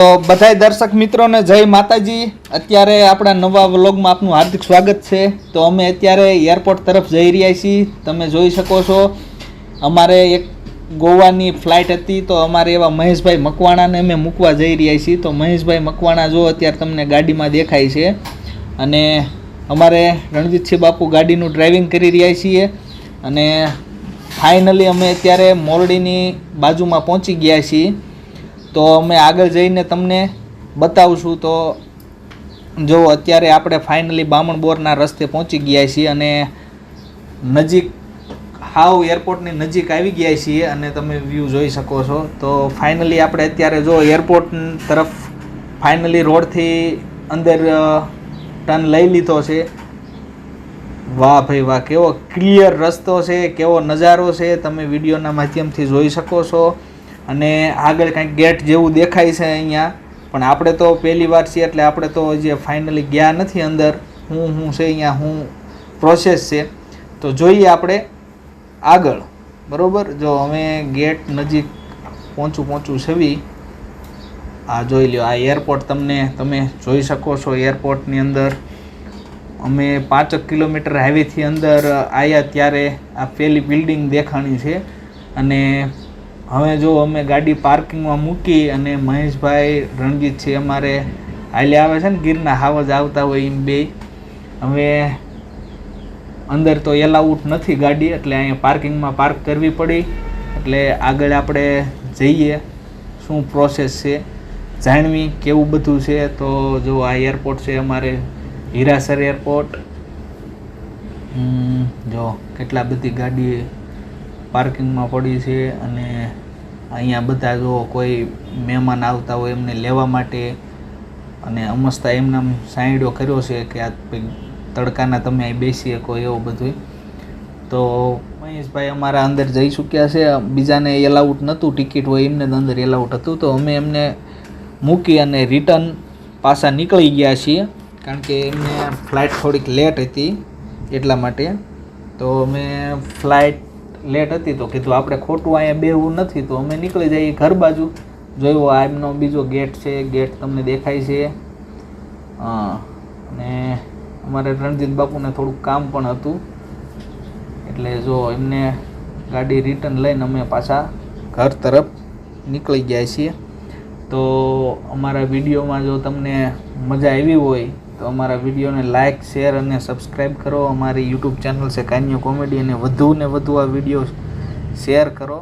તો બધાય દર્શક મિત્રોને જય માતાજી. અત્યારે આપણા નવા વ્લોગમાં આપનું હાર્દિક સ્વાગત છે. તો અમે અત્યારે એરપોર્ટ તરફ જઈ રહ્યા છીએ. તમે જોઈ શકો છો, અમારે એક ગોવાની ફ્લાઇટ હતી. તો અમારે એવા મહેશભાઈ મકવાણાને અમે મૂકવા જઈ રહ્યા છીએ. તો મહેશભાઈ મકવાણા જો અત્યારે તમને ગાડીમાં દેખાય છે. અને અમારે રણજીતસિંહ બાપુ ગાડીનું ડ્રાઇવિંગ કરી રહ્યા છીએ. અને ફાઇનલી અમે અત્યારે મોરડીની બાજુમાં પહોંચી ગયા છીએ. તો અમે આગળ જઈને તમને બતાવશું. તો જો અત્યારે આપણે ફાઇનલી બામણ બોરના રસ્તે પહોંચી ગયા છીએ અને નજીક હાવ એરપોર્ટની નજીક આવી ગયા છીએ અને તમે વ્યૂ જોઈ શકો છો. તો ફાઇનલી આપણે અત્યારે જો એરપોર્ટ તરફ ફાઇનલી રોડથી અંદર ટર્ન લઈ લીધો છે. વાહ ભાઈ વાહ, કેવો ક્લિયર રસ્તો છે, કેવો નજારો છે, તમે વિડીયોના માધ્યમથી જોઈ શકો છો. અને આગળ કાંઈક ગેટ જેવું દેખાય છે અહીંયા. પણ આપણે તો પહેલી વાર છીએ એટલે આપણે તો જે ફાઇનલી ગયા નથી અંદર. હું હું છે અહીંયા, હું પ્રોસેસ છે. તો જોઈએ આપણે આગળ. બરાબર? જો અમે ગેટ નજીક પહોંચું પહોંચું છવી. આ જોઈ લ્યો, આ એરપોર્ટ તમને, તમે જોઈ શકો છો એરપોર્ટની અંદર. અમે પાંચક કિલોમીટર હાઈવેથી અંદર આવ્યા ત્યારે આ પેલી બિલ્ડિંગ દેખાણી છે. અને હવે જો અમે ગાડી પાર્કિંગમાં મૂકી અને મહેશભાઈ, રણજીત છે અમારે હાલે આવે છે ને ગીરના હાવજ આવતા હોય એમ બે. હવે અંદર તો એલાઉટ નથી ગાડી, એટલે અહીંયા પાર્કિંગમાં પાર્ક કરવી પડી. એટલે આગળ આપણે જઈએ, શું પ્રોસેસ છે, જાણવી કેવું બધું છે. તો જો આ એરપોર્ટ છે અમારે હીરાસર એરપોર્ટ જો કેટલા બધી ગાડી પાર્કિંગમાં પડી છે અને અહીંયા બધા જો કોઈ મહેમાન આવતા હોય એમને લેવા માટે અને અમસ્તા એમનામ સાંઈડો કર્યો છે કે આ તડકાના તમે અહીં બેસી શકો એવું બધું તો મહેશભાઈ અમારા અંદર જઈ ચૂક્યા છે, બીજાને એલાઉટ નહોતું ટિકિટ હોય એમને અંદર એલાઉટ હતું. તો અમે એમને મૂકી અને રિટર્ન પાછા નીકળી ગયા છીએ, કારણ કે એમને ફ્લાઇટ થોડીક લેટ હતી એટલા માટે. તો અમે ફ્લાઇટ લેટ હતી તો કીધું, આપણે ખોટું અહીંયા બેવું નથી, તો અમે નીકળી જઈએ ઘર બાજુ. જોયું, આ એમનો બીજો ગેટ છે ગેટ તમને દેખાય છે. હા, અને અમારે રણજીત બાપુને થોડુંક કામ પણ હતું. એટલે જો એમને ગાડી રિટર્ન લઈને અમે પાછા ઘર તરફ નીકળી ગયા છીએ. તો અમારા વિડીયોમાં જો તમને મજા આવી હોય તો અમારા વિડીયોને લાઇક શેર અને સબસ્ક્રાઈબ કરો. અમારી યુટ્યુબ ચેનલ છે કાન્યો કોમેડી અને વધુ ને વધુ આ વીડિયો શેર કરો.